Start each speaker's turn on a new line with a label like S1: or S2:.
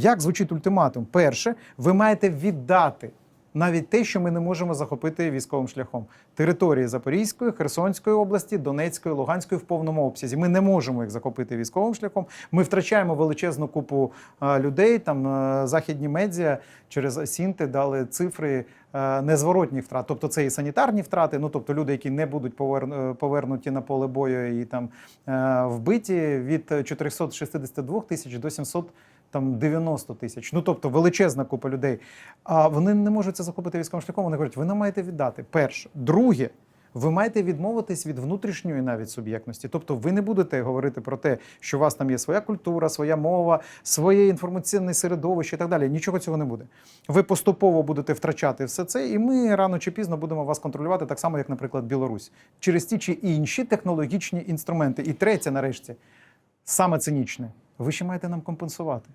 S1: Як звучить ультиматум? Перше, ви маєте віддати навіть те, що ми не можемо захопити військовим шляхом. Території Запорізької, Херсонської області, Донецької, Луганської в повному обсязі. Ми не можемо їх захопити військовим шляхом. Ми втрачаємо величезну купу людей. Там західні медіа через Сінти дали цифри е, незворотніх втрат. Тобто це і санітарні втрати, ну тобто люди, які не будуть е, повернуті на поле бою і там е, вбиті від 462 тисяч до 700 там 90 тисяч. Ну тобто величезна купа людей. А вони не можуть це захопити військовим шляхом. Вони говорять, ви нам маєте віддати. Перше, друге. Ви маєте відмовитись від внутрішньої навіть суб'єктності. Тобто ви не будете говорити про те, що у вас там є своя культура, своя мова, своє інформаційне середовище і так далі. Нічого цього не буде. Ви поступово будете втрачати все це, і ми рано чи пізно будемо вас контролювати, так само, як, наприклад, Білорусь, через ті чи інші технологічні інструменти. І третє, нарешті, саме цинічне, ви ще маєте нам компенсувати.